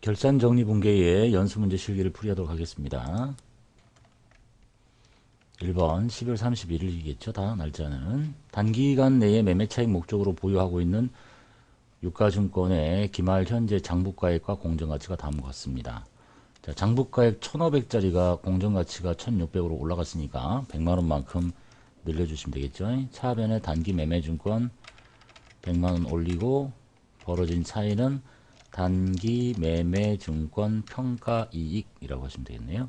결산 정리 분계의 연수 문제 실기를 풀이하도록 하겠습니다. 1번 12월 31일이겠죠. 다 날짜는 단기간 내에 매매 차익 목적으로 보유하고 있는 유가증권의 기말 현재 장부가액과 공정가치가 다음과 같습니다. 자, 장부가액 1,500짜리가 공정가치가 1,600으로 올라갔으니까 100만 원만큼 늘려주시면 되겠죠. 차변에 단기 매매증권 100만 원 올리고 벌어진 차이는 단기 매매 증권 평가 이익이라고 하시면 되겠네요.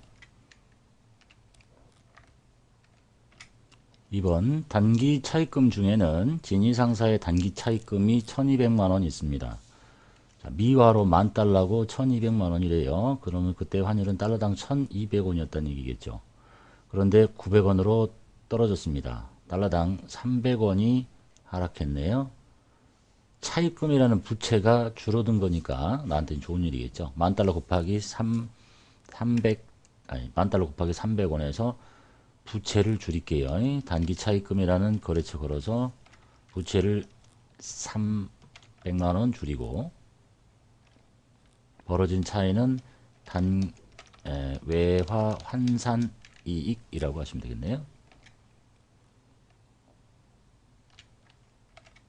2번 단기 차입금 중에는 진위상사의 단기 차입금이 1200만 원 있습니다. 자, 미화로 만 달러고 1200만 원이래요. 그러면 그때 환율은 달러당 1200원이었다는 얘기겠죠. 그런데 900원으로 떨어졌습니다. 달러당 300원이 하락했네요. 차입금이라는 부채가 줄어든 거니까 나한테는 좋은 일이겠죠. 만 달러 곱하기 3, 300, 아니, 만 달러 곱하기 300원에서 부채를 줄일게요. 단기 차입금이라는 거래처 걸어서 부채를 300만원 줄이고 벌어진 차이는 단 에, 외화 환산 이익이라고 하시면 되겠네요.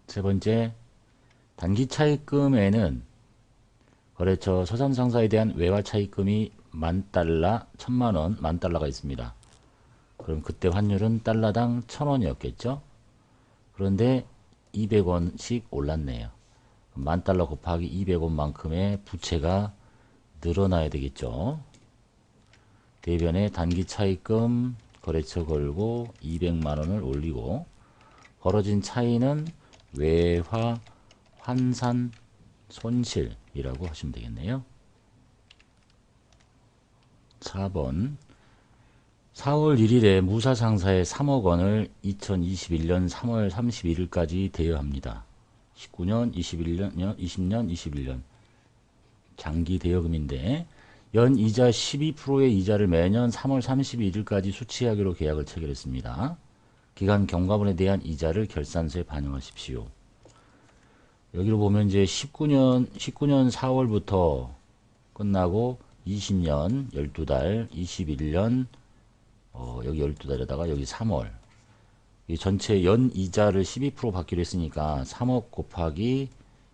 세 번째 단기 차입금에는 거래처 서산상사에 대한 외화 차입금이 만 달러, 천만 원, 만 달러가 있습니다. 그럼 그때 환율은 달러당 천 원이었겠죠? 그런데 200원씩 올랐네요. 만 달러 곱하기 200원만큼의 부채가 늘어나야 되겠죠. 대변에 단기 차입금 거래처 걸고 200만 원을 올리고 벌어진 차이는 외화 환산 손실이라고 하시면 되겠네요. 4번 4월 1일에 무사상사의 3억 원을 2021년 3월 31일까지 대여합니다. 19년, 21년, 20년, 21년 장기 대여금인데 연 이자 12%의 이자를 매년 3월 31일까지 수취하기로 계약을 체결했습니다. 기간 경과분에 대한 이자를 결산서에 반영하십시오. 여기로 보면 이제 19년 19년 4월부터 끝나고 20년 12달, 21년 어, 여기 12달에다가 여기 3월 이 전체 연 이자를 12% 받기로 했으니까 3억 곱하기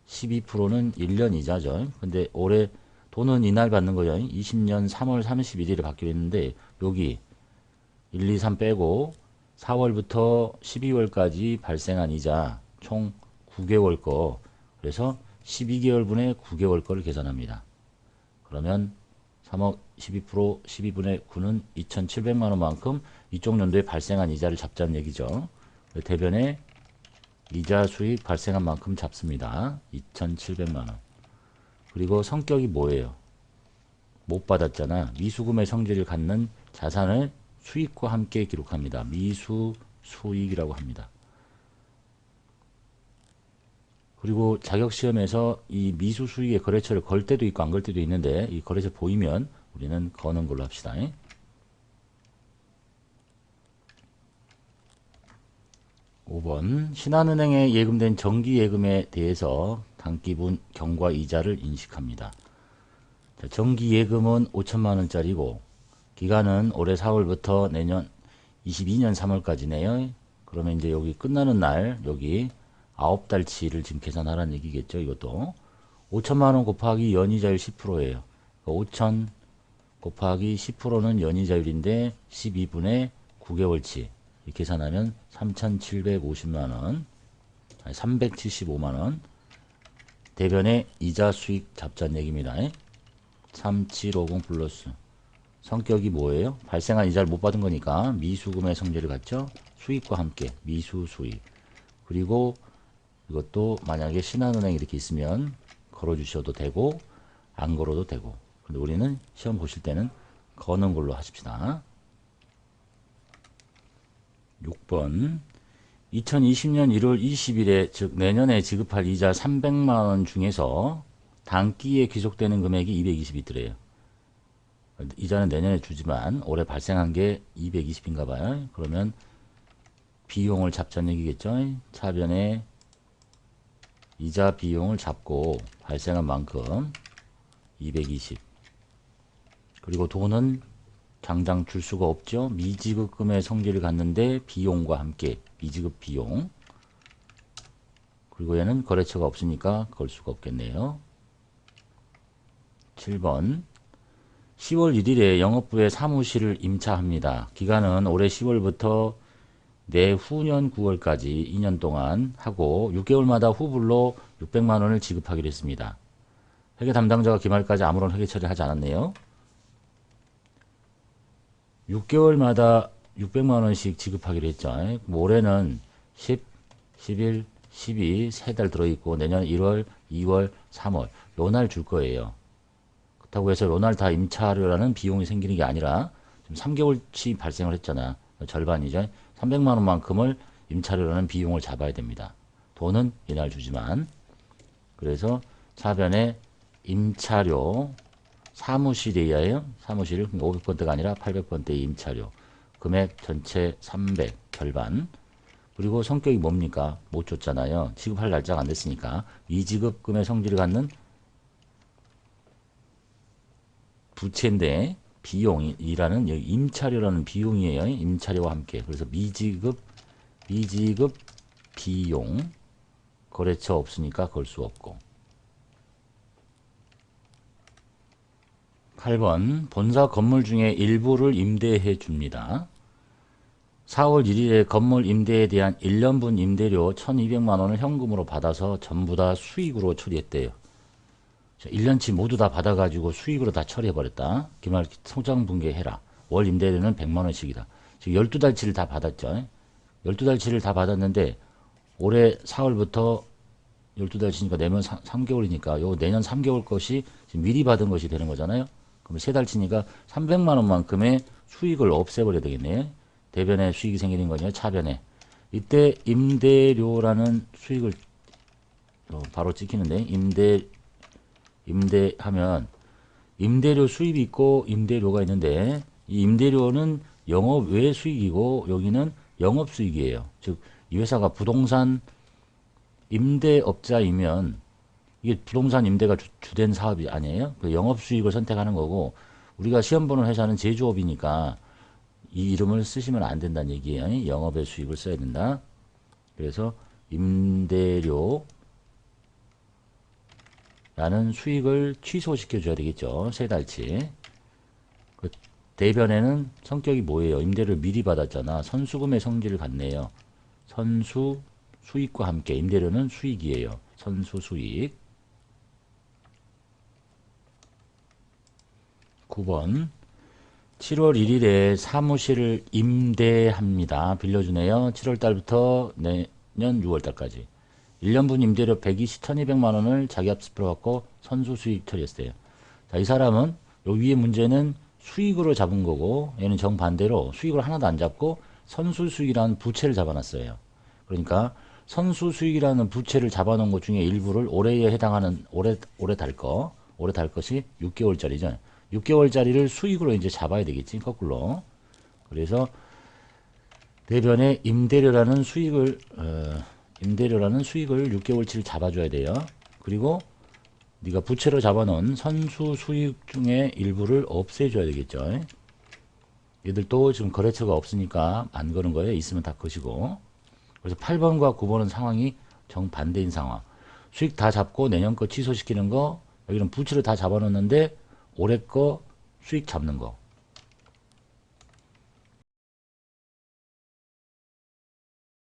12%는 1년 이자죠. 근데 올해 돈은 이날 받는 거죠. 20년 3월 31일에 받기로 했는데 여기 1, 2, 3 빼고 4월부터 12월까지 발생한 이자 총 9개월 거 그래서 12개월분의 9개월 거를 계산합니다. 그러면 3억 12% 12분의 9는 2,700만 원만큼 이쪽 연도에 발생한 이자를 잡자는 얘기죠. 대변에 이자 수익 발생한 만큼 잡습니다. 2,700만 원. 그리고 성격이 뭐예요? 못 받았잖아. 미수금의 성질을 갖는 자산을 수익과 함께 기록합니다. 미수 수익이라고 합니다. 그리고 자격시험에서 이 미수 수익의 거래처를 걸 때도 있고 안 걸 때도 있는데 이 거래처 보이면 우리는 거는 걸로 합시다. 5번 신한은행에 예금된 정기예금에 대해서 단기분 경과 이자를 인식합니다. 정기예금은 5천만원짜리고 기간은 올해 4월부터 내년 22년 3월까지네요. 그러면 이제 여기 끝나는 날 여기 9달치를 지금 계산하라는 얘기겠죠. 이것도 5천만 원 곱하기 연이자율 10%예요. 5천 곱하기 10%는 연이자율인데 12분의 9개월치 계산하면 3,750만 원 375만 원 대변의 이자 수익 잡자는 얘기입니다. 3750 플러스 성격이 뭐예요? 발생한 이자를 못 받은 거니까 미수금의 성질을 갖죠. 수익과 함께 미수 수익 그리고 이것도 만약에 신한은행 이렇게 있으면 걸어주셔도 되고 안 걸어도 되고 근데 우리는 시험 보실 때는 거는 걸로 하십시다. 6번 2020년 1월 20일에 즉 내년에 지급할 이자 300만원 중에서 단기에 귀속되는 금액이 220이더래요. 이자는 내년에 주지만 올해 발생한 게 220인가 봐요. 그러면 비용을 잡자는 얘기겠죠. 차변에 이자 비용을 잡고 발생한 만큼 220 그리고 돈은 당장 줄 수가 없죠. 미지급금의 성질을 갖는데 비용과 함께 미지급 비용 그리고 얘는 거래처가 없으니까 걸 수가 없겠네요. 7번 10월 1일에 영업부에 사무실을 임차합니다. 기간은 올해 10월부터 내후년 9월까지 2년 동안 하고 6개월마다 후불로 600만 원을 지급하기로 했습니다. 회계 담당자가 기말까지 아무런 회계 처리를 하지 않았네요. 6개월마다 600만 원씩 지급하기로 했죠. 뭐 올해는 10, 11, 12, 세 달 들어있고 내년 1월, 2월, 3월 요 날 줄 거예요. 그렇다고 해서 요 날 다 임차료라는 비용이 생기는 게 아니라 지금 3개월치 발생을 했잖아. 절반이죠. 300만 원만큼을 임차료라는 비용을 잡아야 됩니다. 돈은 이날 주지만 그래서 사변에 임차료 사무실이에요. 사무실 500번대가 아니라 800번대 임차료 금액 전체 300 절반 그리고 성격이 뭡니까? 못 줬잖아요. 지급할 날짜가 안 됐으니까 미지급금의 성질을 갖는 부채인데 비용이라는 여기 임차료라는 비용이에요. 임차료와 함께. 그래서 미지급 미지급 비용 거래처 없으니까 걸 수 없고 8번 본사 건물 중에 일부를 임대해 줍니다. 4월 1일에 건물 임대에 대한 1년분 임대료 1200만 원을 현금으로 받아서 전부 다 수익으로 처리했대요. 1년치 모두 다 받아가지고 수익으로 다 처리해버렸다. 기말 성장 분괴해라. 월 임대료는 100만 원씩이다. 지금 12달치를 다 받았죠. 12달치를 다 받았는데 올해 4월부터 12달치니까 내면 3, 개월이니까요 내년 3개월 것이 미리 받은 것이 되는 거잖아요. 그럼 세 달치니까 300만 원만큼의 수익을 없애버려야 되겠네. 대변에 수익이 생기는 거냐 차변에. 이때 임대료라는 수익을 어, 바로 찍히는데 임대 임대하면 임대료 수입이 있고 임대료가 있는데 이 임대료는 영업 외 수익이고 여기는 영업 수익이에요. 즉 이 회사가 부동산 임대업자이면 이게 부동산 임대가 주, 주된 사업이 아니에요. 그 영업 수익을 선택하는 거고 우리가 시험 보는 회사는 제조업이니까 이 이름을 쓰시면 안 된다는 얘기예요. 영업의 수익을 써야 된다. 그래서 임대료 라는 수익을 취소시켜 줘야 되겠죠. 세 달치. 그 대변에는 성격이 뭐예요? 임대를 미리 받았잖아. 선수금의 성질을 갖네요. 선수 수익과 함께 임대료는 수익이에요. 선수 수익. 9번 7월 1일에 사무실을 임대합니다. 빌려주네요. 7월 달부터 내년 6월 달까지. 1년분 임대료 120, 1200만 원을 자기 합수표로 갖고 선수 수익 처리했어요. 자, 이 사람은 요 위에 문제는 수익으로 잡은 거고 얘는 정반대로 수익을 하나도 안 잡고 선수 수익이라는 부채를 잡아놨어요. 그러니까 선수 수익이라는 부채를 잡아놓은 것 중에 일부를 올해에 해당하는 올해 올해 달 거, 올해 달 것이 6개월짜리죠. 6개월짜리를 수익으로 이제 잡아야 되겠지 거꾸로. 그래서 대변에 임대료라는 수익을 어, 임대료라는 수익을 6개월치를 잡아줘야 돼요. 그리고 네가 부채로 잡아놓은 선수 수익 중에 일부를 없애줘야 되겠죠. 얘들도 지금 거래처가 없으니까 안 거는 거예요. 있으면 다 것이고. 그래서 8번과 9번은 상황이 정반대인 상황. 수익 다 잡고 내년 거 취소시키는 거, 여기는 부채를 다 잡아놓는데 올해 거 수익 잡는 거.